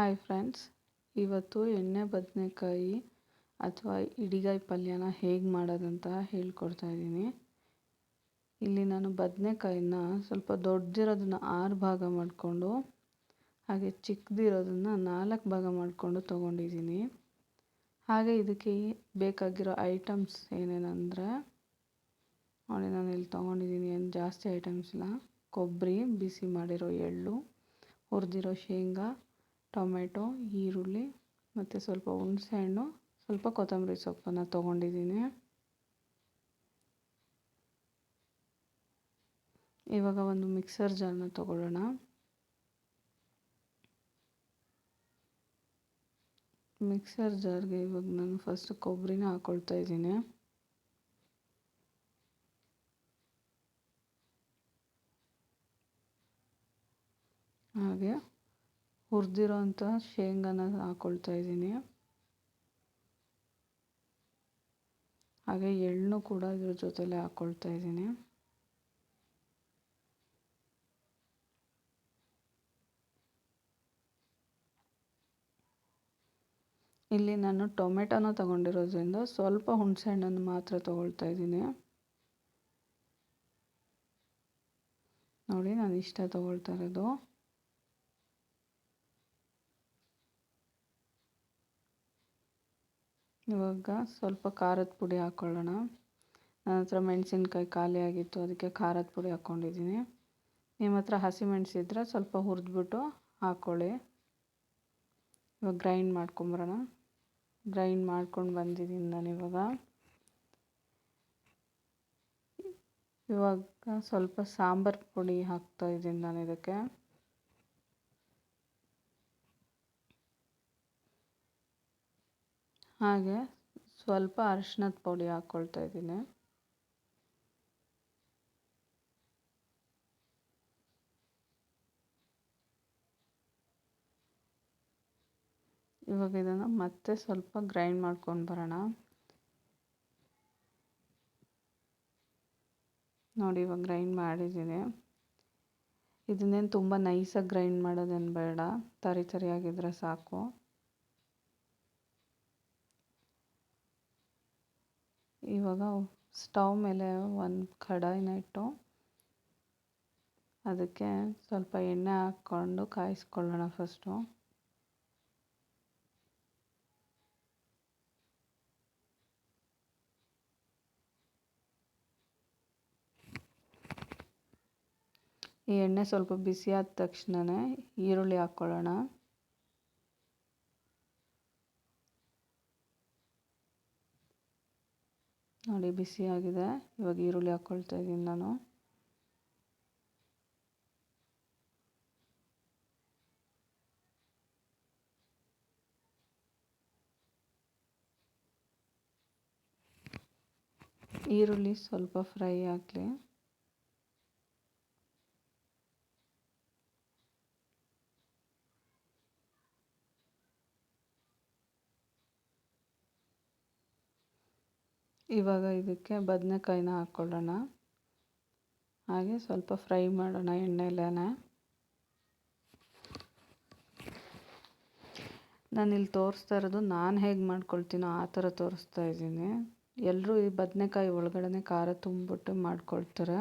Hi friends ಇವತ್ತು ಎಣ್ಣೆ ಬದನೆಕಾಯಿ ಅಥವಾ ಇಡಿಗಾಯಿ ಪಲ್ಯನ ಹೇಗೆ ಮಾಡೋದಂತ ಹೇಳ್ಕೊಡ್ತಾ ಇದ್ದೀನಿ. ಇಲ್ಲಿ ನಾನು ಬದನೆಕಾಯಿನ ಸ್ವಲ್ಪ ದೊಡ್ಡದಿರೋದನ್ನ ಆರು ಭಾಗ ಮಾಡಿಕೊಂಡು, ಹಾಗೆ ಚಿಕ್ಕದಿರೋದನ್ನ ನಾಲ್ಕು ಭಾಗ ಮಾಡಿಕೊಂಡು ತೊಗೊಂಡಿದ್ದೀನಿ. ಹಾಗೆ ಇದಕ್ಕೆ ಬೇಕಾಗಿರೋ ಐಟಮ್ಸ್ ಏನೇನಂದರೆ, ನೋಡಿ ನಾನು ಇಲ್ಲಿ ತೊಗೊಂಡಿದ್ದೀನಿ ಏನು ಜಾಸ್ತಿ ಐಟಮ್ಸ್ ಇಲ್ಲ. ಕೊಬ್ಬರಿ ಬಿಸಿ ಮಾಡಿರೋ ಎಳ್ಳು, ಹುರಿದಿರೋ ಶೇಂಗಾ ಟೊಮೆಟೊ, ಈರುಳ್ಳಿ ಮತ್ತು ಸ್ವಲ್ಪ ಹುಣಸೆಹಣ್ಣು ಸ್ವಲ್ಪ ಕೊತ್ತಂಬರಿ ಸೊಪ್ಪನ್ನು ತೊಗೊಂಡಿದ್ದೀನಿ. ಇವಾಗ ಒಂದು ಮಿಕ್ಸರ್ ಜಾರ್ನ ತೊಗೊಳ್ಳೋಣ. ಮಿಕ್ಸರ್ ಜಾರ್ಗೆ ಇವಾಗ ನಾನು ಫಸ್ಟ್ ಕೊಬ್ಬರಿನ ಹಾಕ್ಕೊಳ್ತಾ ಇದ್ದೀನಿ. ಹಾಗೆ. ಹುರಿದಿರೋ ಶೇಂಗನ ಶೇಂಗಾನ ಹಾಕ್ಕೊಳ್ತಾ ಇದ್ದೀನಿ. ಹಾಗೆ ಎಳ್ಳು ಕೂಡ ಇದ್ರ ಜೊತೆಲೆ ಹಾಕ್ಕೊಳ್ತಾ ಇದ್ದೀನಿ. ಇಲ್ಲಿ ನಾನು ಟೊಮೆಟೊನ ತಗೊಂಡಿರೋದ್ರಿಂದ ಸ್ವಲ್ಪ ಹುಣಸೆಹಣ್ಣನ್ನು ಮಾತ್ರ ತಗೊಳ್ತಾ ಇದ್ದೀನಿ. ನೋಡಿ ನಾನು ಇಷ್ಟ ತಗೊಳ್ತಾ ಇರೋದು. ಇವಾಗ ಸ್ವಲ್ಪ ಖಾರದ ಪುಡಿ ಹಾಕ್ಕೊಳ್ಳೋಣ ನನ್ನ ಹತ್ರ ಮೆಣಸಿನ್ಕಾಯಿ ಖಾಲಿ ಆಗಿತ್ತು, ಅದಕ್ಕೆ ಖಾರದ ಪುಡಿ ಹಾಕ್ಕೊಂಡಿದ್ದೀನಿ ನಿಮ್ಮ ಹತ್ರ ಹಸಿಮೆಣಸಿದ್ರೆ ಸ್ವಲ್ಪ ಹುರಿದ್ಬಿಟ್ಟು ಹಾಕ್ಕೊಳ್ಳಿ ಇವಾಗ ಗ್ರೈಂಡ್ ಮಾಡ್ಕೊಂಬರೋಣ. ಗ್ರೈಂಡ್ ಮಾಡ್ಕೊಂಡು ಬಂದಿದ್ದೀನಿ ನಾನು ಇವಾಗ. ಇವಾಗ ಸ್ವಲ್ಪ ಸಾಂಬಾರು ಪುಡಿ ಹಾಕ್ತಾ ಇದ್ದೀನಿ ನಾನು ಇದಕ್ಕೆ. ಹಾಗೆ ಸ್ವಲ್ಪ ಅರಿಶಿನದ ಪುಡಿ ಹಾಕ್ಕೊಳ್ತಾ ಇದ್ದೀನಿ. ಇವಾಗ ಇದನ್ನು ಮತ್ತೆ ಸ್ವಲ್ಪ ಗ್ರೈಂಡ್ ಮಾಡ್ಕೊಂಡು ಬರೋಣ. ನೋಡಿ ಇವಾಗ ಗ್ರೈಂಡ್ ಮಾಡಿದ್ದೀನಿ. ಇದನ್ನೇನು ತುಂಬ ನೈಸಾಗಿ ಗ್ರೈಂಡ್ ಮಾಡೋದೇನು ಬೇಡ, ತರಿ ತರಿಯಾಗಿದ್ದರೆ ಸಾಕು. ಇವಾಗ ಸ್ಟವ್ ಮೇಲೆ ಒಂದು ಕಡಾಯಿನ ಇಟ್ಟು ಅದಕ್ಕೆ ಸ್ವಲ್ಪ ಎಣ್ಣೆ ಹಾಕ್ಕೊಂಡು ಕಾಯಿಸ್ಕೊಳ್ಳೋಣ ಫಸ್ಟು. ಈ ಎಣ್ಣೆ ಸ್ವಲ್ಪ ಬಿಸಿ ಆದ ತಕ್ಷಣವೇ ಈರುಳ್ಳಿ ಹಾಕ್ಕೊಳ್ಳೋಣ. ನೋಡಿ ಬಿಸಿ ಆಗಿದೆ. ಇವಾಗ ಈರುಳ್ಳಿ ಹಾಕ್ಕೊಳ್ತಾ ಇದ್ದೀನಿ ನಾನು. ಈರುಳ್ಳಿ ಸ್ವಲ್ಪ ಫ್ರೈ ಆಗಲಿ. ಇವಾಗ ಇದಕ್ಕೆ ಬದನೇಕಾಯಿನ ಹಾಕ್ಕೊಳ್ಳೋಣ. ಹಾಗೆ ಸ್ವಲ್ಪ ಫ್ರೈ ಮಾಡೋಣ ಎಣ್ಣೆಲೇ ನಾನು ಇಲ್ಲಿ ತೋರಿಸ್ತಾ ಇರೋದು, ನಾನು ಹೇಗೆ ಮಾಡ್ಕೊಳ್ತೀನೋ ಆ ಥರ ತೋರಿಸ್ತಾ ಇದ್ದೀನಿ. ಎಲ್ಲರೂ ಈ ಬದನೆಕಾಯಿ ಒಳಗಡೆ ಖಾರ ತುಂಬಿಬಿಟ್ಟು ಮಾಡ್ಕೊಳ್ತಾರೆ,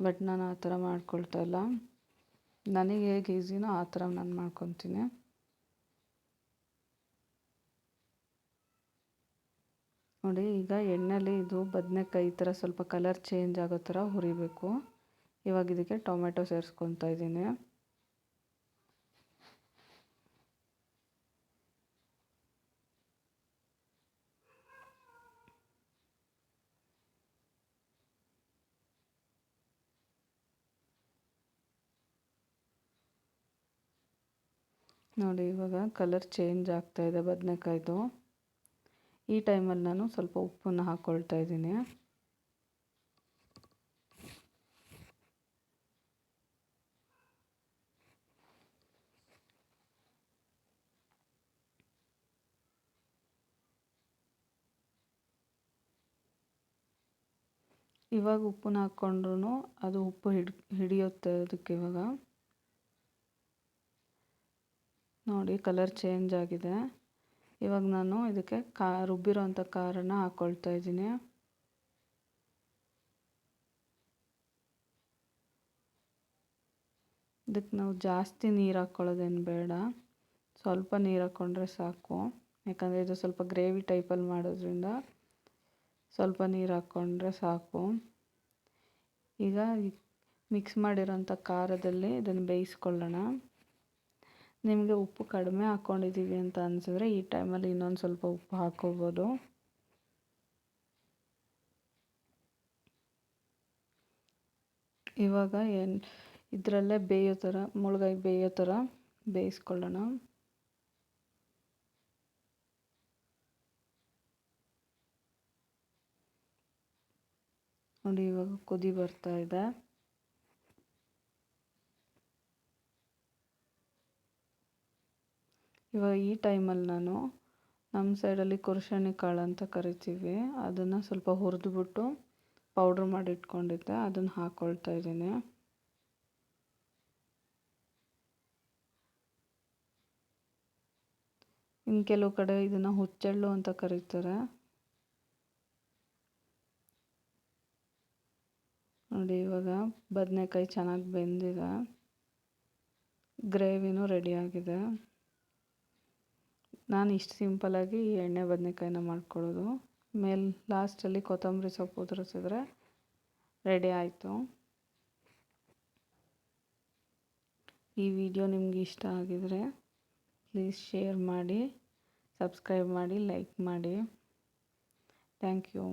ಬಟ್ ನಾನು ಆ ಥರ ಮಾಡ್ಕೊಳ್ತಾ ಇಲ್ಲ. ನನಗೆ ಹೇಗೆ ಈಸಿನೋ ಆ ಥರ ನಾನು ಮಾಡ್ಕೊತೀನಿ. ನೋಡಿ, ಈಗ ಎಣ್ಣೆಲಿ ಇದು ಬದನೆಕಾಯಿ ಈ ಥರ ಸ್ವಲ್ಪ ಕಲರ್ ಚೇಂಜ್ ಆಗೋ ಥರ ಹುರಿಬೇಕು. ಇವಾಗ ಇದಕ್ಕೆ ಟೊಮೆಟೊ ಸೇರಿಸ್ಕೊತಾ ಇದ್ದೀನಿ. ನೋಡಿ, ಇವಾಗ ಕಲರ್ ಚೇಂಜ್ ಆಗ್ತಾ ಇದೆ ಬದನೆಕಾಯ್ದು. ಈ ಟೈಮಲ್ಲಿ ನಾನು ಸ್ವಲ್ಪ ಉಪ್ಪನ್ನು ಹಾಕ್ಕೊಳ್ತಾ ಇದ್ದೀನಿ. ಇವಾಗ ಉಪ್ಪನ್ನ ಹಾಕ್ಕೊಂಡ್ರು ಅದು ಉಪ್ಪು ಹಿಡಿ, ಹಿಡಿಯುತ್ತೆ ಅದಕ್ಕೆ ಇವಾಗ. ನೋಡಿ ಕಲರ್ ಚೇಂಜ್ ಆಗಿದೆ. ಇವಾಗ ನಾನು ಇದಕ್ಕೆ ಕಾ, ರುಬ್ಬಿರೋಂಥ ಖಾರನ ಹಾಕ್ಕೊಳ್ತಾ ಇದ್ದೀನಿ. ಇದಕ್ಕೆ ನಾವು ಜಾಸ್ತಿ ನೀರು ಹಾಕ್ಕೊಳ್ಳೋದೇನು ಬೇಡ. ಸ್ವಲ್ಪ ನೀರು ಹಾಕ್ಕೊಂಡ್ರೆ ಸಾಕು. ಯಾಕಂದರೆ ಇದು ಸ್ವಲ್ಪ ಗ್ರೇವಿ ಟೈಪಲ್ಲಿ ಮಾಡೋದ್ರಿಂದ ಸ್ವಲ್ಪ ನೀರು ಹಾಕ್ಕೊಂಡ್ರೆ ಸಾಕು. ಈಗ ಮಿಕ್ಸ್ ಮಾಡಿರೋಂಥ ಖಾರದಲ್ಲಿ ಇದನ್ನು ಬೇಯಿಸ್ಕೊಳ್ಳೋಣ. ನಿಮಗೆ ಉಪ್ಪು ಕಡಿಮೆ ಹಾಕ್ಕೊಂಡಿದ್ದೀವಿ ಅಂತ ಅನಿಸಿದ್ರೆ ಈ ಟೈಮಲ್ಲಿ ಇನ್ನೊಂದು ಸ್ವಲ್ಪ ಉಪ್ಪು ಹಾಕ್ಕೋಬೋದು ಇವಾಗ ಏನು ಇದರಲ್ಲೇ ಬೇಯೋ ಥರ ಮುಳುಗಾಯಿ ಬೇಯೋ ಥರ ಬೇಯಿಸ್ಕೊಳ್ಳೋಣ. ನೋಡಿ ಇವಾಗ ಕುದಿ ಬರ್ತಾ ಇದೆ. ಇವಾಗ ಈ ಟೈಮಲ್ಲಿ ನಾನು ನಮ್ಮ ಸೈಡಲ್ಲಿ ಕುರ್ಶನಿ ಕಾಳು ಅಂತ ಕರಿತೀವಿ. ಅದನ್ನು ಸ್ವಲ್ಪ ಹುರಿದ್ಬಿಟ್ಟು ಪೌಡ್ರ್ ಮಾಡಿ ಇಟ್ಕೊಂಡಿದ್ದೆ. ಅದನ್ನು ಹಾಕ್ಕೊಳ್ತಾ ಇದ್ದೀನಿ. ಇನ್ನು ಕೆಲವು ಕಡೆ ಇದನ್ನು ಹುಚ್ಚೆಳ್ಳು ಅಂತ ಕರೀತಾರೆ. ನೋಡಿ, ಇವಾಗ ಬದನೆಕಾಯಿ ಚೆನ್ನಾಗಿ ಬೆಂದಿದೆ. ಗ್ರೇವಿನೂ ರೆಡಿಯಾಗಿದೆ ನಾನು ಇಷ್ಟು ಸಿಂಪಲ್ಲಾಗಿ ಎಣ್ಣೆ ಬದನೆಕಾಯಿನ ಮಾಡ್ಕೊಳ್ಳೋದು ಮೇಲೆ ಲಾಸ್ಟಲ್ಲಿ ಕೊತ್ತಂಬರಿ ಸೊಪ್ಪು ಉದುರಿಸಿದ್ರೆ ರೆಡಿ ಆಯಿತು. ಈ ವಿಡಿಯೋ ನಿಮ್ಗೆ ಇಷ್ಟ ಆಗಿದರೆ ಪ್ಲೀಸ್ ಶೇರ್ ಮಾಡಿ, ಸಬ್ಸ್ಕ್ರೈಬ್ ಮಾಡಿ, ಲೈಕ್ ಮಾಡಿ. Thank you.